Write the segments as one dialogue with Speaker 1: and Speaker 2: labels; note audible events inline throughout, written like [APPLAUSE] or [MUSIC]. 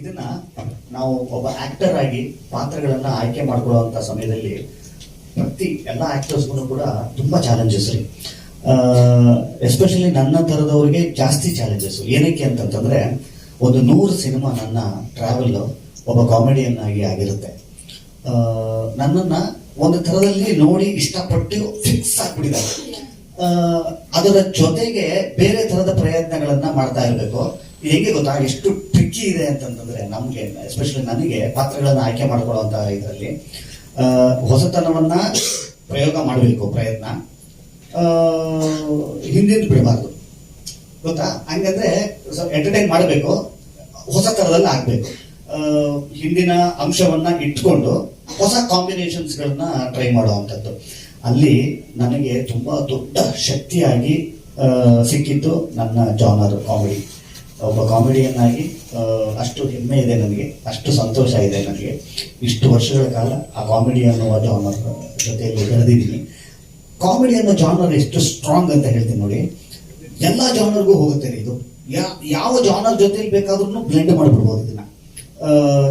Speaker 1: ಇದನ್ನ ನಾವು ಒಬ್ಬ ಆಕ್ಟರ್ ಆಗಿ ಪಾತ್ರಗಳನ್ನ ಆಯ್ಕೆ ಮಾಡ್ಕೊಳ್ಳುವಂತ ಸಮಯದಲ್ಲಿ ಪ್ರತಿ ಎಲ್ಲ ಆಕ್ಟರ್ಸ್ಗೂ ಕೂಡ ತುಂಬಾ ಚಾಲೆಂಜಸ್ ರೀ. ಎಸ್ಪೆಷಲಿ ನನ್ನ ತರದವರಿಗೆ ಜಾಸ್ತಿ ಚಾಲೆಂಜಸ್ ಏನಕ್ಕೆ ಅಂತಂತಂದ್ರೆ, ಒಂದು ನೂರು ಸಿನಿಮಾ ನನ್ನ ಟ್ರಾವೆಲ್ ಒಬ್ಬ ಕಾಮಿಡಿಯನ್ ಆಗಿ ಆಗಿರುತ್ತೆ. ನನ್ನನ್ನ ಒಂದು ಥರದಲ್ಲಿ ನೋಡಿ ಇಷ್ಟಪಟ್ಟು ಫಿಕ್ಸ್ ಆಗ್ಬಿಟ್ಟಿದ್ದಾರೆ. ಅದರ ಜೊತೆಗೆ ಬೇರೆ ತರದ ಪ್ರಯತ್ನಗಳನ್ನ ಮಾಡ್ತಾ ಇರಬೇಕು. ಹೇಗೆ ಗೊತ್ತಾ? ಎಷ್ಟು ಟ್ರಿಕ್ಕಿ ಇದೆ ಅಂತಂತಂದ್ರೆ ನಮ್ಗೆ ಎಸ್ಪೆಷಲಿ ನನಗೆ ಪಾತ್ರಗಳನ್ನ ಆಯ್ಕೆ ಮಾಡ್ಕೊಳ್ಳುವಂತ ಇದರಲ್ಲಿ ಹೊಸತನವನ್ನ ಪ್ರಯೋಗ ಮಾಡಬೇಕು ಪ್ರಯತ್ನ. ಆ, ಹಿಂದಿನ ಬಿಡಬಾರ್ದು. ಗೊತ್ತಾ? ಹಂಗಂದ್ರೆ ಎಂಟರ್ಟೈನ್ ಮಾಡಬೇಕು ಹೊಸ ತರದಲ್ಲಿ ಆಗ್ಬೇಕು. ಹಿಂದಿನ ಅಂಶವನ್ನ ಇಟ್ಕೊಂಡು ಹೊಸ ಕಾಂಬಿನೇಷನ್ಸ್ ಗಳನ್ನ ಟ್ರೈ ಮಾಡುವಂಥದ್ದು. ಅಲ್ಲಿ ನನಗೆ ತುಂಬಾ ದೊಡ್ಡ ಶಕ್ತಿಯಾಗಿ ಸಿಕ್ಕಿದ್ದು ನನ್ನ ಜಾನರ್ ಕಾಮಿಡಿ. ಒಬ್ಬ ಕಾಮಿಡಿಯನ್ ಆಗಿ ಅಷ್ಟು ಹೆಮ್ಮೆ ಇದೆ ನನಗೆ ಅಷ್ಟು ಸಂತೋಷ ಇದೆ ನನಗೆ ಇಷ್ಟು ವರ್ಷಗಳ ಕಾಲ ಆ ಕಾಮಿಡಿ ಅನ್ನುವ ಜಾನರ್ ಜೊತೆಯಲ್ಲಿ ಬೆಳೆದಿದ್ದೀನಿ ಕಾಮಿಡಿ ಅನ್ನೋ ಜಾನರ್ ಎಷ್ಟು ಸ್ಟ್ರಾಂಗ್ ಅಂತ ಹೇಳ್ತೀನಿ ನೋಡಿ. ಎಲ್ಲ ಜಾನರ್ಗೂ ಹೋಗುತ್ತೆ ಇದು. ಯಾವ ಜಾನರ್ ಜೊತೆಲಿ ಬೇಕಾದ್ರೂ ಬ್ಲೆಂಡ್ ಮಾಡ್ಬಿಡ್ಬೋದು ಇದನ್ನ.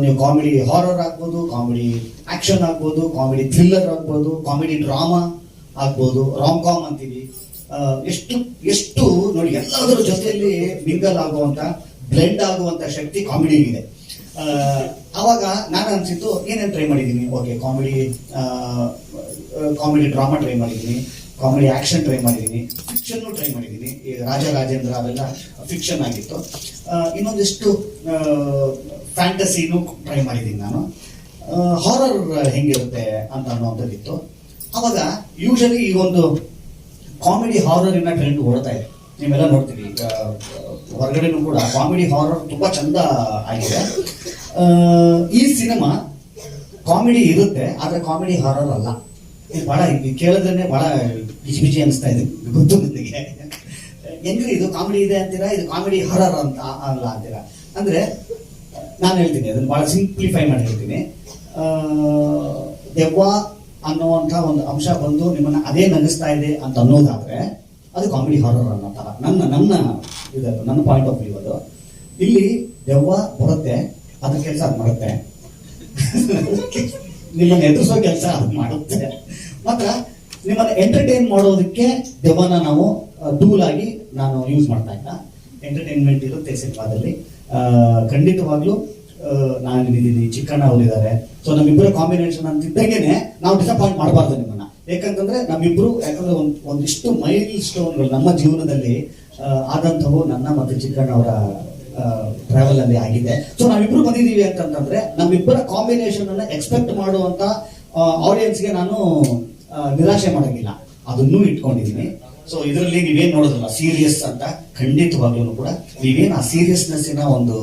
Speaker 1: ನೀವು ಕಾಮಿಡಿ ಹಾರರ್ ಆಗ್ಬೋದು, ಕಾಮಿಡಿ ಆಕ್ಷನ್ ಆಗ್ಬೋದು, ಕಾಮಿಡಿ ಥ್ರಿಲ್ಲರ್ ಆಗ್ಬೋದು, ಕಾಮಿಡಿ ಡ್ರಾಮಾ ಆಗ್ಬೋದು ರಾಮ್ ಕಾಮ್ ಅಂತೀವಿ. ಎಷ್ಟು ಎಷ್ಟು ನೋಡಿ ಎಲ್ಲದರ ಜೊತೆಯಲ್ಲಿ ಮಿಂಗಲ್ ಆಗುವಂತ ಬ್ಲೆಂಡ್ ಆಗುವಂತ ಶಕ್ತಿ ಕಾಮಿಡಿ ಇದೆ ಆ, ಅವಾಗ ನಾನು ಅನ್ಸಿತ್ತು ಏನೇನು ಟ್ರೈ ಮಾಡಿದ್ದೀನಿ? Okay comedy comedy drama try ಮಾಡಿದ್ದೀನಿ ಕಾಮಿಡಿ ಆಕ್ಷನ್ ಟ್ರೈ ಮಾಡಿದ್ದೀನಿ ಫಿಕ್ಷನ್ ಟ್ರೈ ಮಾಡಿದ್ದೀನಿ. ಈ ರಾಜ ರಾಜೇಂದ್ರ ಅವೆಲ್ಲ ಫಿಕ್ಷನ್ ಆಗಿತ್ತು. ಇನ್ನೊಂದಿಷ್ಟು ಫ್ಯಾಂಟಸಿನೂ ಟ್ರೈ ಮಾಡಿದ್ದೀನಿ ನಾನು. ಹಾರರ್ ಹೆಂಗಿರುತ್ತೆ ಅಂತ ಅನ್ನೋಂಥದ್ದಿತ್ತು ಅವಾಗ ಯೂಶಲಿ ಈ ಒಂದು ಕಾಮಿಡಿ ಹಾರರ್ ಇನ್ನ ಟ್ರೆಂಡ್ ಹೊರತಾ ಇದೆ. ನೀವೆಲ್ಲ ನೋಡ್ತೀವಿ ಈಗ ಹೊರಗಡೆನೂ ಕೂಡ ಕಾಮಿಡಿ ಹಾರರ್ ತುಂಬಾ ಚಂದ ಆಗಿದೆ. ಈ ಸಿನಿಮಾ ಕಾಮಿಡಿ ಇರುತ್ತೆ, ಆದ್ರೆ ಕಾಮಿಡಿ ಹಾರರ್ ಅಲ್ಲ. ಇದು ಬಹಳ ಕೇಳಿದ್ರೆ ಬಹಳ ಬಿಜಿ ಬಿಜಿ ಅನಿಸ್ತಾ ಇದೆ. ಗೊತ್ತು ನನಗೆ ಹೆಂಗ್ರಿ ಇದು ಕಾಮಿಡಿ ಇದೆ ಅಂತೀರಾ? ಇದು ಕಾಮಿಡಿ ಹಾರರ್ ಅಂತ ಅಲ್ಲ ಅಂತೀರಾ? ಅಂದ್ರೆ, ನಾನು ಹೇಳ್ತೀನಿ, ಅದನ್ನ ಬಹಳ ಸಿಂಪ್ಲಿಫೈ ಮಾಡಿ ಹೇಳ್ತೀನಿ. ದೆವ್ವ ಅನ್ನುವಂಥ ಒಂದು ಅಂಶ ಬಂದು ನಿಮ್ಮನ್ನ ಅದೇ ನಗಿಸ್ತಾ ಇದೆ ಅಂತ ಅನ್ನೋದಾದ್ರೆ ಅದು ಕಾಮಿಡಿ ಹಾರರ್ ಅನ್ನೋ ತರ ನನ್ನ ನನ್ನ ಇದು ನನ್ನ ಪಾಯಿಂಟ್ ಆಫ್ ವ್ಯೂ ಅದು. ಇಲ್ಲಿ ದೆವ್ವ ಬರುತ್ತೆ ಅದ್ರ ಕೆಲಸ ಅದು ಮಾಡುತ್ತೆ. ನಿಮ್ಮನ್ನ ಎದುರಿಸೋ ಕೆಲಸ ಅದು ಮಾಡುತ್ತೆ. ಮಾತ್ರ ನಿಮ್ಮನ್ನ ಎಂಟರ್ಟೈನ್ ಮಾಡೋದಕ್ಕೆ ದೆವ್ವನ ನಾವು ಟೂಲ್ ಆಗಿ ನಾನು ಯೂಸ್ ಮಾಡ್ತಾ ಇಲ್ಲ ಎಂಟರ್ಟೈನ್ಮೆಂಟ್ ಇರುತ್ತೆ ಸಿನಿಮಾದಲ್ಲಿ. ಖಂಡಿತವಾಗ್ಲೂ ನಾನು ಇದ್ದೀನಿ ಚಿಕ್ಕಣ್ಣ ಅವರಿದ್ದಾರೆ ಸೊ ನಮ್ಮಿಬ್ಬರ ಕಾಂಬಿನೇಷನ್ ಅಂತಿದ್ದಂಗೆನೆ ನಾವು ಡಿಸಪಾಯಿಂಟ್ ಮಾಡಬಾರ್ದು ನಿಮ್ಮನ್ನ. ಯಾಕಂತಂದ್ರೆ ನಮ್ಮಿಬ್ರು ಯಾಕಂದ್ರೆ ಒಂದ್, ಒಂದಿಷ್ಟು ಮೈಲ್ ಸ್ಟೋನ್ಗಳು ನಮ್ಮ ಜೀವನದಲ್ಲಿ ಆದಂಥವು ನನ್ನ ಮತ್ತು ಚಿಕ್ಕಣ್ಣ ಅವರ ಟ್ರಾವೆಲ್ ಅಲ್ಲಿ ಆಗಿದೆ. ಸೊ ನಾವಿಬ್ರು ಬಂದಿದ್ದೀವಿ ಅಂತಂತಂದ್ರೆ ನಮ್ಮಿಬ್ಬರ ಕಾಂಬಿನೇಷನ್ ಅನ್ನ ಎಕ್ಸ್ಪೆಕ್ಟ್ ಮಾಡುವಂತ ಆಡಿಯನ್ಸ್ಗೆ ನಾನು ನಿರಾಶೆ ಮಾಡೋಂಗಿಲ್ಲ. ಅದನ್ನು ಇಟ್ಕೊಂಡಿದ್ದೀನಿ. ಸೊ ಇದರಲ್ಲಿ ನೀವೇನ್ ನೋಡೋದಲ್ಲ? ಸೀರಿಯಸ್ ಅಂತ. ಖಂಡಿತವಾಗ್ಲೂ ಕೂಡ ನೀವೇನ್ ಆ ಸೀರಿಯಸ್ನೆಸ್ಸಿನ ಒಂದು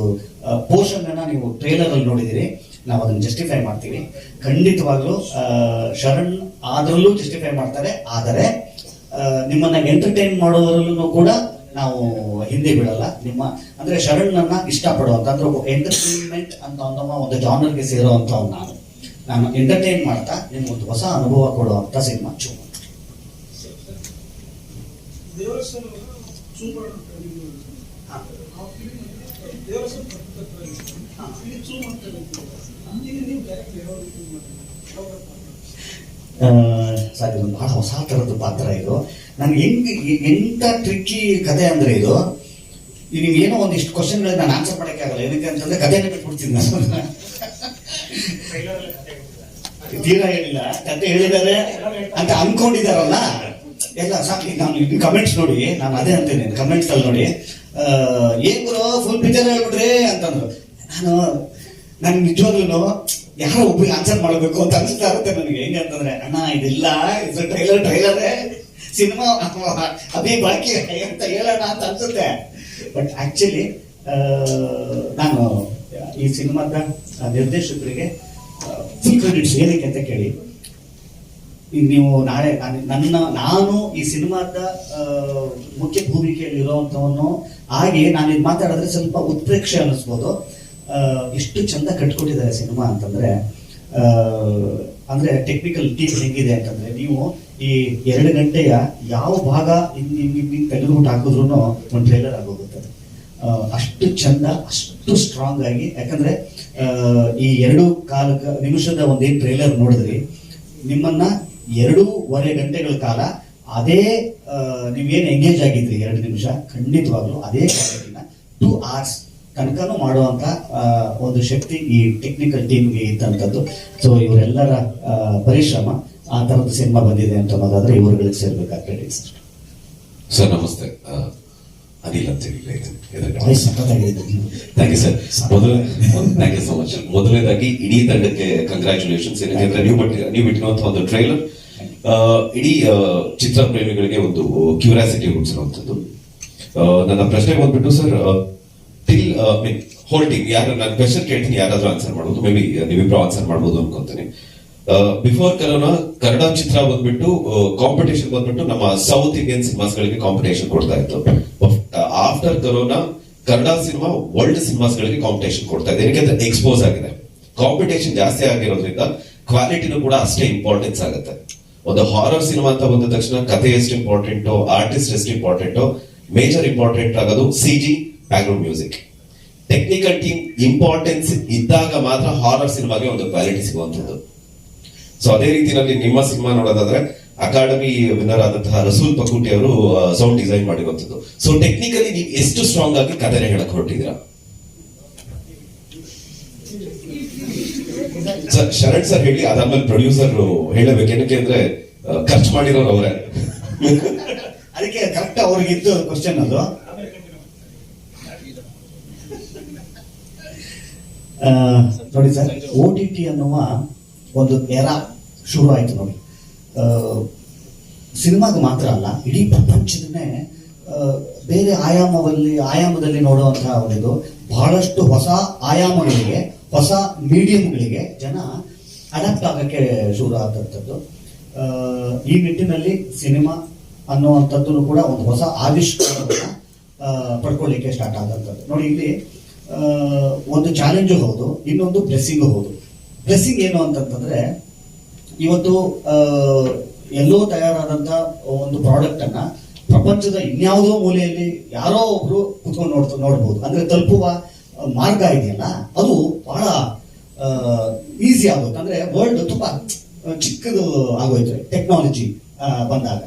Speaker 1: ಪೋರ್ಷನ್ ಅನ್ನ ನೀವು ಟ್ರೇಲರ್ ಅಲ್ಲಿ ನೋಡಿದಿರಿ. ನಾವು ಅದನ್ನ ಜಸ್ಟಿಫೈ ಮಾಡ್ತೀವಿ. ಖಂಡಿತವಾಗ್ಲೂ ಶರಣ್ ಆದ್ರಲ್ಲೂ ಜಸ್ಟಿಫೈ ಮಾಡ್ತಾರೆ. ಆದರೆ ನಿಮ್ಮನ್ನ ಎಂಟರ್ಟೈನ್ ಮಾಡೋದ್ರಲ್ಲೂ ಕೂಡ ನಾವು ಹಿಂದೆ ಬಿಡಲ್ಲ. ನಿಮ್ಮ, ಅಂದ್ರೆ ಶರಣ್ ನನ್ನ ಇಷ್ಟಪಡುವಂತ ಅಂದ್ರೆ ಎಂಟರ್ಟೈನ್ಮೆಂಟ್ ಅಂತ ಅನ್ನೋ ಒಂದು ಜಾನರ್ಗೆ ಸೇರುವಂತ ನಾನು ನಾನು ಎಂಟರ್ಟೈನ್ ಮಾಡ್ತಾ ನಿಮ್ಗೆ ಒಂದು ಹೊಸ ಅನುಭವ ಕೊಡುವಂತ ಸಿನಿಮಾ. ಚೂ
Speaker 2: ದೇವರಸನ ಸೂಪರ್
Speaker 1: ಹಾ.
Speaker 2: ದೇವರಸನ ಇಲ್ಲಿ ಚೂಮ್ ಅಂತ ಹೇಳ್ತೀವಿ. ಈಗ ನೀವು ಡೈರೆಕ್ಟ್ ಯಾವ ರೀತಿ ಮಾಡ್ತೀರಿ? ಯಾವ ಪಾತ್ರ?
Speaker 1: ಸರ್ ಇದು ಬಹಳ ಹೊಸ ತರದ್ದು ಪಾತ್ರ ಇದು. ನನ್ಗೆ ಹೆಂಗ್ ಎಂಥ ಎಂತ ಟ್ರಿಕ್ಕಿ ಕತೆ ಅಂದ್ರೆ ಇದು ನೀವು ಏನೋ ಒಂದಿಷ್ಟು ಕ್ವಶನ್ಗಳಿಗೆ ನಾನು ಆನ್ಸರ್ ಮಾಡಕ್ಕೆ ಆಗಲ್ಲ. ಏನಕ್ಕೆ ಅಂತಂದ್ರೆ ಕಥೆನೇ ಬಿಟ್ಬಿಡ್ತೀನಿ ನಾನು. ತೀರಾ ಹೇಳಿಲ್ಲ. ಕತೆ ಹೇಳಿದ್ದಾರೆ ಅಂತ ಅನ್ಕೊಂಡಿದಾರಲ್ಲ ಎಲ್ಲ ಸಾಕು ನಾನು ಕಮೆಂಟ್ಸ್ ನೋಡಿ, ನಾನು ಅದೇ ಅಂತೀನಿ ಕಮೆಂಟ್ಸ್ ಅಲ್ಲಿ ನೋಡಿ. ಏನ್ ಗುರು ಫುಲ್ ಪಿಕ್ಚರ್ ಹೇಳ್ಬಿಡ್ರಿ ಅಂತಂದ್ರು. ನಾನು ನನ್ ನಿಜವಾಗ್ಲೂ ಯಾರೋ ಒಬ್ರಿಗೆ ಆನ್ಸರ್ ಮಾಡಬೇಕು ಅಂತ ಅನ್ಸ್ತಾ ಇರುತ್ತೆ ನನಗೆ. ಹೆಂಗೆ ಅಂತಂದ್ರೆ, ಅಣ್ಣ, ಇದಿಲ್ಲ, ಇದು ಟ್ರೈಲರ್ ಟ್ರೈಲರೇ ಸಿನಿಮಾ ಅದೇ ಬಾಕಿ ಅಂತ ಹೇಳೋಣ ಅಂತ ಅನ್ಸುತ್ತೆ. ಬಟ್ ಆಕ್ಚುಲಿ ನಾನು ಈ ಸಿನಿಮಾದ ನಿರ್ದೇಶಕರಿಗೆ ಫುಲ್ ಕ್ರೆಡಿಟ್ಸ್ ಏನಕ್ಕೆ ಅಂತ ಕೇಳಿ. ಈಗ ನೀವು ನಾಳೆ ನಾನ್- ನನ್ನ ನಾನು ಈ ಸಿನಿಮಾದ ಮುಖ್ಯ ಭೂಮಿಕೆಯಲ್ಲಿ ಇರುವಂತವನು ಹಾಗೆ ನಾನು ಇದು ಮಾತಾಡಿದ್ರೆ ಸ್ವಲ್ಪ ಉತ್ಪ್ರೇಕ್ಷೆ ಅನ್ನಿಸ್ಬೋದು. ಎಷ್ಟು ಚಂದ ಕಟ್ಕೊಟ್ಟಿದ್ದಾರೆ ಸಿನಿಮಾ ಅಂತಂದ್ರೆ ಅಂದ್ರೆ ಟೆಕ್ನಿಕಲ್ ಟೀಮ್ ಹೆಂಗಿದೆ ಅಂತಂದ್ರೆ ನೀವು ಈ ಎರಡು ಗಂಟೆಯ ಯಾವ ಭಾಗ ತೆಗೆದು ಹಾಕಿದ್ರು ಒಂದು ಟ್ರೈಲರ್ ಆಗೋಗುತ್ತೆ. ಅಷ್ಟು ಚಂದ, ಅಷ್ಟು ಸ್ಟ್ರಾಂಗ್ ಆಗಿ, ಯಾಕಂದ್ರೆ ಈ ಎರಡು ಕಾಲ ನಿಮಿಷದ ಒಂದೇನ್ ಟ್ರೇಲರ್ ನೋಡಿದ್ರಿ. ನಿಮ್ಮನ್ನ ಎರಡೂವರೆ ಗಂಟೆಗಳ ಕಾಲ ಅದೇ ನೀವೇನು ಎಂಗೇಜ್ ಆಗಿದ್ರಿ ಎರಡು ನಿಮಿಷ? ಖಂಡಿತವಾಗ್ಲೂ ಅದೇ ಕಾರ್ಯಕ್ರಮ ಟೂ ಅವರ್ಸ್ ತನಕನೂ ಮಾಡುವಂತ ಒಂದು ಶಕ್ತಿ ಈ ಟೆಕ್ನಿಕಲ್ ಟೀಮ್ಗೆ ಇದ್ದಂಥದ್ದು ಸೊ ಇವರೆಲ್ಲರ ಪರಿಶ್ರಮ ಆ ತರದ ಸಿನಿಮಾ ಬಂದಿದೆ ಅಂತ ಅನ್ನೋದಾದ್ರೆ ಇವರುಗಳಿಗೆ ಸೇರ್ಬೇಕಾಗ್ತದೆ. ಸರ್
Speaker 3: ಸರ್ ನಮಸ್ತೆ ಅನಿಲ್ ಅಂತ ಹೇಳಿ. ಥ್ಯಾಂಕ್ ಯು ಸೊ ಮಚ್ ಮೊದಲನೇದಾಗಿ ಇಡೀ ತಂಡಕ್ಕೆ ಕಂಗ್ರ್ಯಾಚುಲೇಷನ್ಸ್ ಏನಂದ್ರೆ ನೀವು ಬಟ್ ನೀವು ಬಿಟ್ಟಿರುವಂತಹ ಒಂದು ಟ್ರೈಲರ್ ಇಡೀ ಚಿತ್ರ ಪ್ರೇಮಿಗಳಿಗೆ ಒಂದು ಕ್ಯೂರಿಯಾಸಿಟಿ ಹುಟ್ಟಿಸಿರುವಂಥದ್ದು. ಆ, ನನ್ನ ಪ್ರಶ್ನೆ ಬಂದ್ಬಿಟ್ಟು ಸರ್ ಟಿಲ್ ಮೀನ್ ಹೋಲ್ಡಿಂಗ್ ಯಾರು ನಾನು ಕ್ವೆಶನ್ ಕೇಳ್ತೀನಿ ಯಾರಾದ್ರೂ ಆನ್ಸರ್ ಮಾಡ್ಬೋದು ಮೇ ಬಿ ನೀವಿಬ್ರು ಆನ್ಸರ್ ಮಾಡ್ಬೋದು ಅನ್ಕೊಂತೀನಿ. ಬಿಫೋರ್ ಕರೋನಾ ಕನ್ನಡ ಚಿತ್ರ ಬಂದ್ಬಿಟ್ಟು ಕಾಂಪಿಟೇಷನ್ ಬಂದ್ಬಿಟ್ಟು ನಮ್ಮ ಸೌತ್ ಇಂಡಿಯನ್ ಸಿನಿಮಾಸ್ ಗಳಿಗೆ ಕಾಂಪಿಟೇಷನ್ ಕೊಡ್ತಾ ಇತ್ತು. After corona Kannada cinema world ಸಿನಿಮಾಸ್ಗಳಿಗೆ competition ಕೊಡ್ತಾ ಇದೆ. ಏನಕ್ಕೆ ಎಕ್ಸ್ಪೋಸ್ ಆಗಿದೆ. ಕಾಂಪಿಟೇಷನ್ ಜಾಸ್ತಿ ಆಗಿರೋದ್ರಿಂದ ಕ್ವಾಲಿಟಿನೂ ಕೂಡ ಅಷ್ಟೇ ಇಂಪಾರ್ಟೆನ್ಸ್ ಆಗುತ್ತೆ. ಒಂದು ಹಾರರ್ ಸಿನಿಮಾ ಅಂತ ಬಂದ ತಕ್ಷಣ ಕಥೆ ಎಷ್ಟು ಇಂಪಾರ್ಟೆಂಟ್ ಆರ್ಟಿಸ್ಟ್ ಎಷ್ಟು ಇಂಪಾರ್ಟೆಂಟ್ ಮೇಜರ್ ಇಂಪಾರ್ಟೆಂಟ್ ಆಗೋದು C G background music technical team importance ಇದ್ದಾಗ ಮಾತ್ರ ಹಾರರ್ ಸಿನಿಮಾಗೆ ಒಂದು ಕ್ವಾಲಿಟಿ ಸಿಗುವಂಥದ್ದು. ಸೊ ಅದೇ ರೀತಿಯಲ್ಲಿ ನಿಮ್ಮ ಸಿನಿಮಾ ನೋಡೋದಾದ್ರೆ ಅಕಾಡೆಮಿ ವಿನ್ನರ್ ಆದಂತಹ ರಸೂಲ್ ಪಕೂಟಿ ಅವರು ಸೌಂಡ್ ಡಿಸೈನ್ ಮಾಡಿರುವಂತದ್ದು ಸೊ ಟೆಕ್ನಿಕಲಿ ನೀವು ಎಷ್ಟು ಸ್ಟ್ರಾಂಗ್ ಆಗಿ ಕಥೆನ ಹೇಳಕ್ ಹೊರಟಿದ್ದೀರಾ? ಸರ್ ಶರಣ್ ಸರ್ ಹೇಳಿ, ಅದಾದ್ಮೇಲೆ ಪ್ರೊಡ್ಯೂಸರ್ ಹೇಳಬೇಕು. ಏನಕ್ಕೆ ಅಂದ್ರೆ ಖರ್ಚು ಮಾಡಿರೋರು ಅವರೇ.
Speaker 1: ಅದಕ್ಕೆ ಕರೆಕ್ಟ್ ಅವ್ರಿಗಿತ್ತು ಕ್ವಶನ್ ಅದು. ನೋಡಿ ಸರ್ ಓ ಟಿ ಟಿ ಅನ್ನುವ ಒಂದು ಎರ ಶುರು ಆಯಿತು ನೋಡಿ ಸಿನಿಮಾಗೆ ಮಾತ್ರ ಅಲ್ಲ, ಇಡೀ ಪ್ರಪಂಚದನ್ನೇ ಬೇರೆ ಆಯಾಮದಲ್ಲಿ ಆಯಾಮದಲ್ಲಿ ನೋಡುವಂತಹ ಒಂದು ಬಹಳಷ್ಟು ಹೊಸ ಆಯಾಮಗಳಿಗೆ, ಹೊಸ ಮೀಡಿಯಂಗಳಿಗೆ ಜನ ಅಡಾಪ್ಟ್ ಆಗೋಕ್ಕೆ ಶುರು ಆದಂಥದ್ದು ಈ ನಿಟ್ಟಿನಲ್ಲಿ ಸಿನಿಮಾ ಅನ್ನುವಂಥದ್ದು ಕೂಡ ಒಂದು ಹೊಸ ಆವಿಷ್ಕಾರವನ್ನು ಪಡ್ಕೊಳ್ಳಿಕ್ಕೆ ಸ್ಟಾರ್ಟ್ ಆದಂಥದ್ದು ನೋಡಿ ಇಲ್ಲಿ ಒಂದು ಚಾಲೆಂಜು ಹೌದು, ಇನ್ನೊಂದು ಬ್ಲೆಸ್ಸಿಂಗು ಹೌದು. ಬ್ಲೆಸ್ಸಿಂಗ್ ಏನು ಅಂತಂತಂದ್ರೆ ಇವತ್ತು ಎಲ್ಲೋ ತಯಾರಾದಂತ ಒಂದು ಪ್ರಾಡಕ್ಟ್ ಅನ್ನ ಪ್ರಪಂಚದ ಇನ್ಯಾವುದೋ ಮೂಲೆಯಲ್ಲಿ ಯಾರೋ ಒಬ್ರು ಕುತ್ಕೊಂಡು ನೋಡ್ತಾ, ನೋಡ್ಬೋದು. ಅಂದ್ರೆ ತಲುಪುವ ಮಾರ್ಗ ಇದೆಯಲ್ಲ, ಅದು ಬಹಳ ಈಸಿ ಆಗುತ್ತೆ. ಅಂದ್ರೆ ವರ್ಲ್ಡ್ ತುಂಬಾ ಚಿಕ್ಕದು ಆಗೋಯ್ತು ಟೆಕ್ನಾಲಜಿ ಬಂದಾಗ.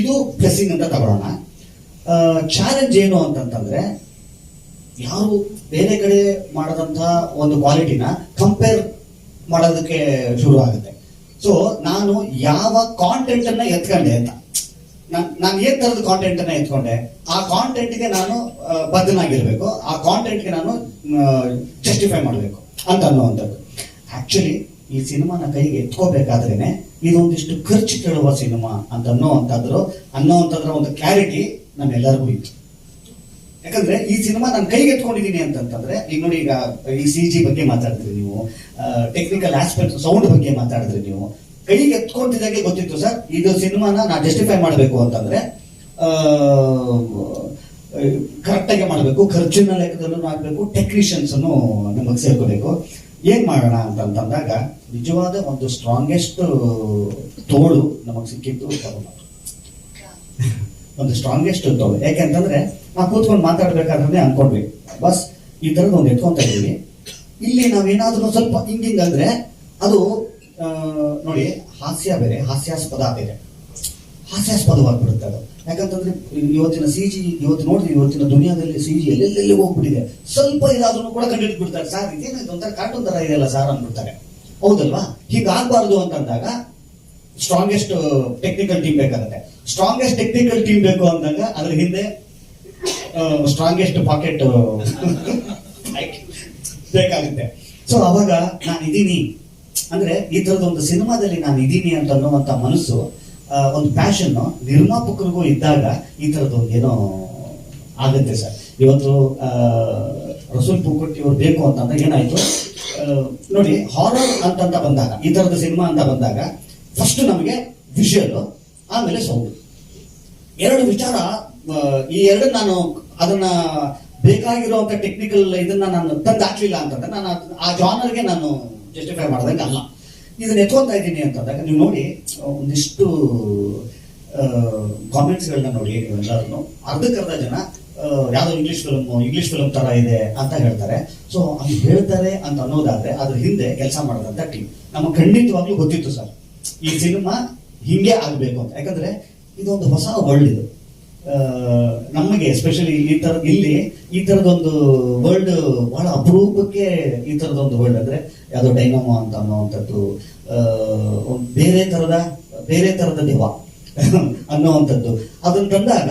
Speaker 1: ಇದು ಪ್ರೆಸ್ಸಿಂಗ್ ಅಂತ ತಗೊಳ್ಳೋಣ. ಚಾಲೆಂಜ್ ಏನು ಅಂತಂತಂದ್ರೆ, ಯಾರು ಬೇರೆ ಕಡೆ ಮಾಡದಂತ ಒಂದು ಕ್ವಾಲಿಟಿನ ಕಂಪೇರ್ ಮಾಡೋದಕ್ಕೆ ಶುರು ಆಗುತ್ತೆ ಸೊ ನಾನು ಯಾವ ಕಾಂಟೆಂಟ್ ಅನ್ನ ಎತ್ಕೊಂಡೆ ಅಂತ. ನಾನ್- ಏನ್ ತರದ ಕಾಂಟೆಂಟ್ ಅನ್ನ ಎತ್ಕೊಂಡೆ? ಆ ಕಾಂಟೆಂಟ್ಗೆ ನಾನು ಬದ್ಧನಾಗಿರ್ಬೇಕು. ಆ ಕಾಂಟೆಂಟ್ಗೆ ನಾನು ಜಸ್ಟಿಫೈ ಮಾಡಬೇಕು ಅಂತ ಅನ್ನುವಂಥದ್ದು. ಆಕ್ಚುಲಿ ಈ ಸಿನಿಮಾನ ಕೈಗೆ ಎತ್ಕೋಬೇಕಾದ್ರೇನೆ ಇದೊಂದಿಷ್ಟು ಖರ್ಚು ಕೇಳುವ ಸಿನಿಮಾ ಅಂತ ಅನ್ನೋವಂಥದ್ರು, ಅನ್ನೋವಂಥದ್ರ ಒಂದು ಕ್ಲಾರಿಟಿ ನಮ್ಮೆಲ್ಲರಿಗೂ ಇತ್ತು. ಯಾಕಂದ್ರೆ ಈ ಸಿನಿಮಾ ನಾನು ಕೈಗೆ ಎತ್ಕೊಂಡಿದ್ದೀನಿ ಅಂತಂತಂದ್ರೆ, ಈಗ ನೋಡಿ, ಈಗ ಈ ಸಿ ಜಿ ಬಗ್ಗೆ ಮಾತಾಡಿದ್ರಿ ನೀವು ಟೆಕ್ನಿಕಲ್ ಆಸ್ಪೆಕ್ಟ್ ಸೌಂಡ್ ಬಗ್ಗೆ ಮಾತಾಡಿದ್ರಿ ನೀವು, ಕೈಗೆ ಎತ್ಕೊಂತಿದ್ದಾಗೆ ಗೊತ್ತಿತ್ತು ಸರ್, ಇದು ಸಿನಿಮಾನ ನಾ ಜಸ್ಟಿಫೈ ಮಾಡಬೇಕು ಅಂತಂದ್ರೆ ಕರೆಕ್ಟ್ ಆಗಿ ಮಾಡಬೇಕು, ಖರ್ಚಿನ ಲೆಕ್ಕದಲ್ಲೂ ಮಾಡಬೇಕು ಟೆಕ್ನಿಷಿಯನ್ಸ್ ಅನ್ನು ನಮಗೆ ಸೇರ್ಕೋಬೇಕು. ಏನ್ ಮಾಡೋಣ ಅಂತಂತಂದಾಗ ನಿಜವಾದ ಒಂದು ಸ್ಟ್ರಾಂಗೆಸ್ಟ್ ತೋಳು ನಮಗೆ ಸಿಕ್ಕಿತ್ತು ಒಂದು ಸ್ಟ್ರಾಂಗೆಸ್ಟ್ ಯಾಕೆ ಯಾಕೆಂತಂದ್ರೆ ನಾವು ಕೂತ್ಕೊಂಡು ಮಾತಾಡ್ಬೇಕಾದ್ರೆ ಅನ್ಕೊಂಡ್ವಿ ಬಸ್ ಈ ತರದ್ ಒಂದು ಎತ್ಕೊಂತ ಇದೀವಿ ಇಲ್ಲಿ ನಾವೇನಾದ್ರೂ ಸ್ವಲ್ಪ ಹಿಂಗಿಂಗ್ ಅಂದ್ರೆ ಅದು ನೋಡಿ, ಹಾಸ್ಯ ಬೇರೆ, ಹಾಸ್ಯಾಸ್ಪದ ಬೇರೆ. ಹಾಸ್ಯಾಸ್ಪದವಾಗ್ಬಿಡುತ್ತೆ ಅದು. ಯಾಕಂತಂದ್ರೆ ಇವತ್ತಿನ ಸಿ ಜಿ ಇವತ್ತು ನೋಡಿದ್ವಿ ಇವತ್ತಿನ ದುನಿಯಾದಲ್ಲಿ ಸಿ ಜಿ ಎಲ್ಲೆಲ್ಲಿ ಹೋಗ್ಬಿಟ್ಟಿದೆ. ಸ್ವಲ್ಪ ಇದಾದ್ರೂ ಕೂಡ ಕಂಡು ಬಿಡ್ತಾರೆ ಸರ್ ಇದೇನು ಇದೊಂಥರ ಕಾರ್ಟೂನ್ ತರ ಇದೆಯಲ್ಲ ಸರ್ ಅಂದ್ಬಿಡ್ತಾರೆ. ಹೌದಲ್ವಾ? ಹೀಗಾಗಬಾರ್ದು ಅಂತಂದಾಗ ಸ್ಟ್ರಾಂಗೆಸ್ಟ್ ಟೆಕ್ನಿಕಲ್ ಟೀಮ್ ಬೇಕಾಗುತ್ತೆ. ಸ್ಟ್ರಾಂಗೆಸ್ಟ್ ಟೆಕ್ನಿಕಲ್ ಟೀಮ್ ಬೇಕು ಅಂದಾಗ ಅದ್ರ ಹಿಂದೆ ಸ್ಟ್ರಾಂಗೆಸ್ಟ್ ಪಾಕೆಟ್ ಬೇಕಾಗುತ್ತೆ. ಸೊ ಅವಾಗ ನಾನು ಇದೀನಿ. ಅಂದ್ರೆ ಈ ತರದ ಒಂದು ಸಿನಿಮಾದಲ್ಲಿ ನಾನು ಇದೀನಿ ಅಂತ ಅನ್ನುವಂತ ಮನಸ್ಸು ಒಂದು ಪ್ಯಾಷನ್ ನಿರ್ಮಾಪಕರಿಗೂ ಇದ್ದಾಗ ಈ ತರದ ಒಂದು ಏನೋ ಆಗುತ್ತೆ ಸರ್. ಇವತ್ತು ರಸೂಲ್ ಪುಕ್ಕಟ್ಟಿ ಅವ್ರು ಬೇಕು ಅಂತಂದ್ರೆ ಏನಾಯ್ತು? ನೋಡಿ ಹಾರರ್ ಅಂತಂತ ಬಂದಾಗ, ಈ ತರದ ಸಿನಿಮಾ ಅಂತ ಬಂದಾಗ ಫಸ್ಟ್ ನಮಗೆ ವಿಷಯಲ್ ಆಮೇಲೆ ಸೌಂಡ್ ಎರಡು ವಿಚಾರ ಈ ಎರಡು ನಾನು ಅದನ್ನ ಬೇಕಾಗಿರುವಂತ ಟೆಕ್ನಿಕಲ್ ಇದನ್ನ ನಾನು ತಂದು ಹಾಕ್ಲಿಲ್ಲ ಅಂತಂದ್ರೆ ನಾನು ಆ ಜಾನರ್ಗೆ ನಾನು ಜಸ್ಟಿಫೈ ಮಾಡ್ದಂಗೆ ಅಲ್ಲ. ಇದನ್ನ ಎತ್ಕೊಂತ ಇದ್ದೀನಿ ಅಂತಂದಾಗ ನೀವು ನೋಡಿ, ಒಂದಿಷ್ಟು ಕಾಮೆಂಟ್ಸ್ಗಳನ್ನ ನೋಡಿ ಎಲ್ಲರೂ ಅರ್ಧಕ್ಕರ್ಧ ಜನ ಯಾವ್ದೋ ಇಂಗ್ಲಿಷ್ ಫಿಲಮ್ ಇಂಗ್ಲಿಷ್ ಫಿಲಮ್ ತರ ಇದೆ ಅಂತ ಹೇಳ್ತಾರೆ. ಸೊ ಅದು ಹೇಳ್ತಾರೆ ಅಂತ ಅನ್ನೋದಾದ್ರೆ ಅದ್ರ ಹಿಂದೆ ಕೆಲಸ ಮಾಡದಂತ ಟೀಮ್ ನಮಗೆ ಖಂಡಿತವಾಗ್ಲೂ ಗೊತ್ತಿತ್ತು ಸರ್. ಈ ಸಿನಿಮಾ ಹಿಂಗೆ ಆಗ್ಬೇಕು ಅಂತ. ಯಾಕಂದ್ರೆ ಇದೊಂದು ಹೊಸ ವರ್ಲ್ಡ್ ಇದು. ನಮಗೆ ಎಸ್ಪೆಷಲಿ ಈ ತರ ಇಲ್ಲಿ ಈ ತರದೊಂದು ವರ್ಲ್ಡ್ ಬಹಳ ಅಪರೂಪಕ್ಕೆ ಈ ತರದೊಂದು ವರ್ಲ್ಡ್ ಅಂದ್ರೆ ಯಾವ್ದೋ ಡೈನಮೋ ಅಂತ ಅನ್ನೋವಂಥದ್ದು ಬೇರೆ ತರದ ಬೇರೆ ತರದ ದೇವ [LAUGHS] ಅನ್ನೋವಂಥದ್ದು. ಅದನ್ನ ತಂದಾಗ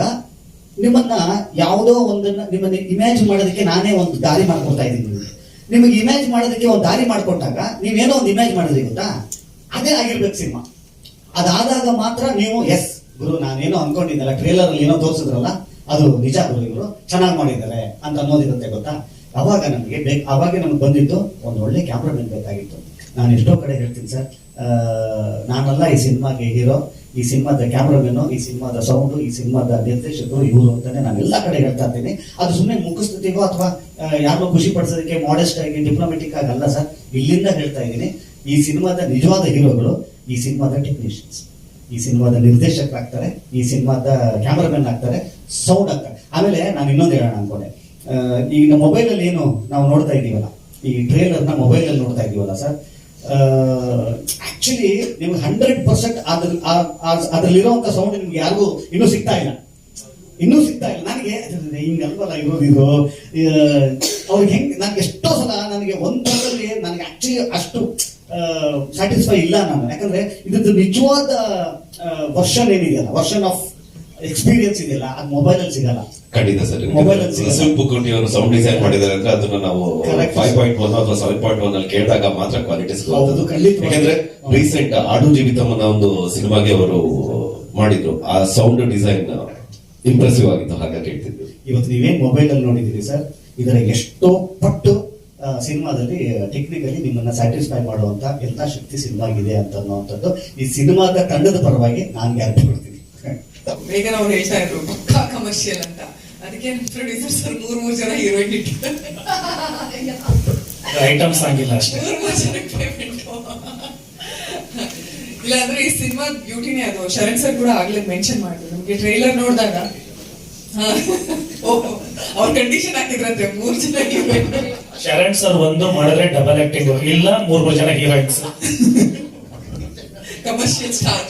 Speaker 1: ನಿಮ್ಮನ್ನ ಯಾವುದೋ ಒಂದನ್ನ ನಿಮ್ಮನ್ನ ಇಮ್ಯಾಜ್ ಮಾಡೋದಕ್ಕೆ ನಾನೇ ಒಂದು ದಾರಿ ಮಾಡ್ಕೊಡ್ತಾ ಇದ್ದೀನಿ. ನಿಮಗೆ ಇಮ್ಯಾಜ್ ಮಾಡೋದಕ್ಕೆ ಒಂದು ದಾರಿ ಮಾಡ್ಕೊಟ್ಟಾಗ ನೀವೇನೋ ಒಂದು ಇಮ್ಯಾಜ್ ಮಾಡಿದ್ರಿ ಗೊತ್ತಾ? ಅದೇ ಆಗಿರ್ಬೇಕು ಸಿನಿಮಾ. ಅದಾದಾಗ ಮಾತ್ರ ನೀವು ಎಸ್ ಗುರು, ನಾನೇನೋ ಅನ್ಕೊಂಡಿದ್ದಲ್ಲ ಟ್ರೇಲರ್ ಏನೋ ತೋರಿಸಿದ್ರಲ್ಲ, ಅದು ನಿಜ ಗುರು ಇವರು ಚೆನ್ನಾಗಿ ಮಾಡಿದ್ದಾರೆ ಅಂತ ಅನ್ನೋದಿರುತ್ತೆ ಗೊತ್ತಾ? ಅವಾಗ ನಮಗೆ ಬೇಕು, ಅವಾಗ ನಮ್ಗೆ ಬಂದಿದ್ದು ಒಂದು ಒಳ್ಳೆ ಕ್ಯಾಮ್ರಾಮನ್ ಬೇಕಾಗಿತ್ತು. ನಾನು ಎಷ್ಟೋ ಕಡೆ ಹೇಳ್ತೀನಿ ಸರ್ ನಾನಲ್ಲ ಈ ಸಿನಿಮಾಗೆ ಹೀರೋ, ಈ ಸಿನಿಮಾದ ಕ್ಯಾಮ್ರಾಮನ್ ಈ ಸಿನಿಮಾದ ಸೌಂಡ್ ಈ ಸಿನಿಮಾದ ನಿರ್ದೇಶಕರು ಇವರು ಅಂತಾನೆ ನಾನು ಎಲ್ಲ ಕಡೆ ಹೇಳ್ತಾ ಇದ್ದೀನಿ. ಅದು ಸುಮ್ಮನೆ ಮುಖಸ್ಥಿತಿಗೋ ಅಥವಾ ಯಾರನ್ನೋ ಖುಷಿ ಪಡಿಸೋದಕ್ಕೆ ಮಾಡೆಸ್ಟ್ ಆಗಿ ಡಿಪ್ಲೊಮೆಟಿಕ್ ಆಗಿ ಅಲ್ಲ ಸರ್, ಇಲ್ಲಿಂದ ಹೇಳ್ತಾ ಇದ್ದೀನಿ. ಈ ಸಿನಿಮಾದ ನಿಜವಾದ ಹೀರೋಗಳು ಈ ಸಿನಿಮಾದ ಟೆಕ್ನಿಷಿಯನ್ಸ್ ಈ ಸಿನಿಮಾದ ನಿರ್ದೇಶಕರಾಗ್ತಾರೆ ಈ ಸಿನಿಮಾದ ಕ್ಯಾಮ್ರಾಮನ್ ಆಗ್ತಾರೆ ಸೌಂಡ್ ಆಗ್ತಾರೆ. ಆಮೇಲೆ ನಾನು ಇನ್ನೊಂದು ಹೇಳೋಣ ಅನ್ಕೊಂಡೆ. ಆ, ಈಗ ನಮ್ಮ ಮೊಬೈಲ್ ಅಲ್ಲಿ ಏನು ನಾವು ನೋಡ್ತಾ ಇದೀವಲ್ಲ ಈ ಟ್ರೇಲರ್ನ ಮೊಬೈಲ್ ಅಲ್ಲಿ ನೋಡ್ತಾ ಇದೀವಲ್ಲ ಸರ್ ಆಕ್ಚುಲಿ ನಿಮ್ಗೆ ಹಂಡ್ರೆಡ್ ಪರ್ಸೆಂಟ್ ಅದ್ರ ಅದ್ರಲ್ಲಿರುವಂತ ಸೌಂಡ್ ನಿಮ್ಗೆ ಯಾರಿಗೂ ಇನ್ನೂ ಸಿಗ್ತಾ ಇಲ್ಲ. ಇನ್ನೂ ಸಿಗ್ತಾ ಇಲ್ಲ. ನನಗೆ ಹಿಂಗಲ್ವಲ್ಲ ಇರೋದು ಇದು ಅವ್ರಿಗೆ ಹೆಂಗ್ ನನಗೆ ಎಷ್ಟೋ ಸಲ ನನಗೆ ಒಂದರಲ್ಲಿ ನನಗೆ ಆಕ್ಚುಲಿ ಅಷ್ಟು ಸ್ಯಾಟಿಸ್ಫೈ ಇಲ್ಲ ನಾನು. ಯಾಕಂದ್ರೆ ಇದ್ರದ್ದು ನಿಜವಾದ ವರ್ಷನ್ ಏನಿದೆಯಲ್ಲ ವರ್ಷನ್ ಆಫ್ ಎಕ್ಸ್ಪೀರಿಯನ್ಸ್ ಇದೆಯಲ್ಲ ಅದು ಮೊಬೈಲ್ ಅಲ್ಲಿ ಸಿಗಲ್ಲ.
Speaker 3: ಖಂಡಿತ ಸರ್ ಮೊಬೈಲ್. ಅವರು ಸೌಂಡ್ ಡಿಸೈನ್ ಮಾಡಿದ್ದಾರೆ ಅಂದ್ರೆ ಅದನ್ನ ನಾವು. ಫೈವ್ ಪಾಯಿಂಟ್ ಒನ್ ಅಥವಾ ಸೆವೆನ್ ಪಾಯಿಂಟ್ ಒನ್ ಅಲ್ಲಿ ಕೇಳಿದಾಗ ಮಾತ್ರ ಕ್ವಾಲಿಟಿ
Speaker 1: ಖಂಡಿತವಾಗಿ.
Speaker 3: ಯಾಕಂದ್ರೆ ರೀಸೆಂಟ್ ಆಡು ಜೀವಿತಂ ಒಂದು ಸಿನಿಮಾಗೆ ಅವರು ಮಾಡಿದ್ರು. ಆ ಸೌಂಡ್ ಡಿಸೈನ್ ಇಂಪ್ರೆಸಿವ್ ಆಗಿತ್ತು ಹಾಗೆ ಕೇಳ್ತಿದ್ವಿ
Speaker 1: ಇವತ್ತು ನೀವೇನ್ ಮೊಬೈಲ್ ಅಲ್ಲಿ ನೋಡಿದ್ದೀರಿ ಸರ್? ಇದರ ಎಷ್ಟೋ ಪಟ್ಟು ಸಿನಿಮಾದಲ್ಲಿ ಟೆಕ್ನಿಕಲಿ ನಿಮ್ಮನ್ನ ಸ್ಯಾಟಿಸ್ಫೈ ಮಾಡುವಂತ ಎಲ್ಲ ಶಕ್ತಿ ಸಿನಿಮಾಗಿದೆ ಅಂತ ಅನ್ನುವಂಥದ್ದು ಈ ಸಿನಿಮಾದ ತಂಡದ ಪರವಾಗಿ ನಾನು ಗ್ಯಾರಂಟಿ ಕೊಡ್ತೀನಿ
Speaker 4: ಈಗ ಅವ್ರು ಹೇಳ್ತಾ ಇದ್ರು ಪಕ್ಕಾ ಕಮರ್ಷಿಯಲ್ ಅಂತ. ಅದಕ್ಕೆ ಪ್ರೊಡ್ಯೂಸರ್ ಸರ್ ಮೂರ್ ಮೂರ್ ಜನ ಹೀರೋಯಿನ್ ಇಟ್ಟಿದ್ದಾರೆ.
Speaker 5: ಐಟಮ್ಸ್ ಆಗಿಲ್ಲ ಅಷ್ಟೇ.
Speaker 4: ಮೂರ್ ಮೂರ್ ಜನ ಪೇಮೆಂಟ್ ಇಲ್ಲ ಅಂದ್ರೆ ಈ ಸಿನಿಮಾ ಬ್ಯೂಟಿನೇ ಅದು. ಶರಣ್ ಸರ್ ಕೂಡ ಆಗ್ಲೇ ಮೆನ್ಷನ್ ಮಾಡಿದ್ರು. ನಮ್ಗೆ ಟ್ರೈಲರ್ ನೋಡಿದಾಗ ಅವ್ರ ಕಂಡೀಷನ್ ಹಾಕಿದ್ರಂತೆ ಮೂರ್ ಜನ
Speaker 5: ಶರಣ್ ಸರ್ ಒಂದು ಮಾಡಿದ್ರೆ ಡಬಲ್ ಆಕ್ಟಿಂಗ್ ಇಲ್ಲ ಮೂರ್ ಮೂರು ಜನ ಹೀರೋಯಿನ್ಸ್
Speaker 4: ಕಮರ್ಷಿಯಲ್ ಸ್ಟಾರ್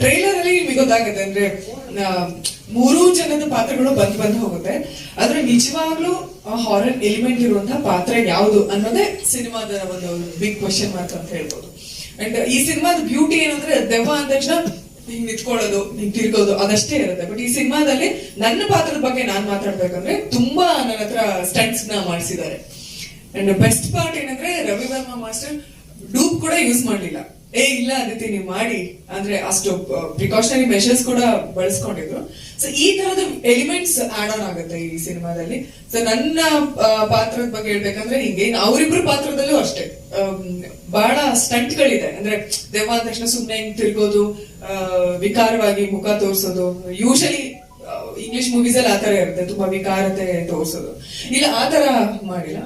Speaker 4: ಟ್ರೈಲರ್ ಅಲ್ಲಿ ನಿಮಗೆ ಗೊತ್ತಾಗುತ್ತೆ ಅಂದ್ರೆ ಮೂರೂ ಜನದ ಪಾತ್ರಗಳು ಬಂದ್ ಬಂದ್ ಹೋಗುತ್ತೆ. ಆದ್ರೆ ನಿಜವಾಗ್ಲೂ ಹಾರರ್ ಎಲಿಮೆಂಟ್ ಇರುವಂತಹ ಪಾತ್ರ ಯಾವುದು ಅನ್ನೋದೇ ಸಿನಿಮಾದ ಒಂದು ಬಿಗ್ ಕ್ವಶನ್ ಮಾರ್ಕ್ ಅಂತ ಹೇಳ್ಬೋದು. ಅಂಡ್ ಈ ಸಿನಿಮಾದ ಬ್ಯೂಟಿ ಏನಂದ್ರೆ ದೆವ್ವ ಅಂದ ತಕ್ಷಣ ಹಿಂಗ್ ನಿಂತ್ಕೊಳ್ಳೋದು ಹಿಂಗ್ ತಿರ್ಗೋದು ಅದಷ್ಟೇ ಇರುತ್ತೆ. ಬಟ್ ಈ ಸಿನಿಮಾದಲ್ಲಿ ನನ್ನ ಪಾತ್ರದ ಬಗ್ಗೆ ನಾನ್ ಮಾತಾಡ್ಬೇಕಂದ್ರೆ ತುಂಬಾ ನನ್ನ ಹತ್ರ ಸ್ಟಂಟ್ಸ್ನ ಮಾಡಿಸಿದ್ದಾರೆ. ಅಂಡ್ ಬೆಸ್ಟ್ ಪಾರ್ಟ್ ಏನಂದ್ರೆ ರವಿ ವರ್ಮಾ ಮಾಸ್ಟರ್ ಡೂಪ್ ಕೂಡ ಯೂಸ್ ಮಾಡ್ಲಿಲ್ಲ. ಏ, ಇಲ್ಲ ಅದಕ್ಕೆ ನೀವು ಮಾಡಿ. ಅಂದ್ರೆ ಅಷ್ಟು ಪ್ರಿಕಾಷನರಿ ಮೆಷರ್ಸ್ ಕೂಡ ಬಳಸ್ಕೊಂಡಿದ್ರು. ಸೊ ಈ ತರದ ಎಲಿಮೆಂಟ್ಸ್ ಆಡ್ ಆನ್ ಆಗುತ್ತೆ ಈ ಸಿನಿಮಾದಲ್ಲಿ. ಸೊ ನನ್ನ ಪಾತ್ರದ ಬಗ್ಗೆ ಹೇಳ್ಬೇಕಂದ್ರೆ ಹಿಂಗೆ ಅವರಿಬ್ರು ಪಾತ್ರದಲ್ಲೂ ಅಷ್ಟೇ. ಬಹಳ ಸ್ಟಂಟ್ ಗಳಿದೆ ಅಂದ್ರೆ ದೆವ್ವ ಅಂದ ತಕ್ಷಣ ಸುಮ್ನೆ ಹಿಂಗ್ ತಿರ್ಗೋದು ವಿಕಾರವಾಗಿ ಮುಖ ತೋರ್ಸೋದು. ಯೂಶಲಿ ಇಂಗ್ಲಿಷ್ ಮೂವೀಸ್ ಅಲ್ಲಿ ಆತರ ಇರುತ್ತೆ. ತುಂಬಾ ವಿಕಾರತೆ ತೋರ್ಸೋದು. ಇಲ್ಲ ಆತರ ಮಾಡಿಲ್ಲ.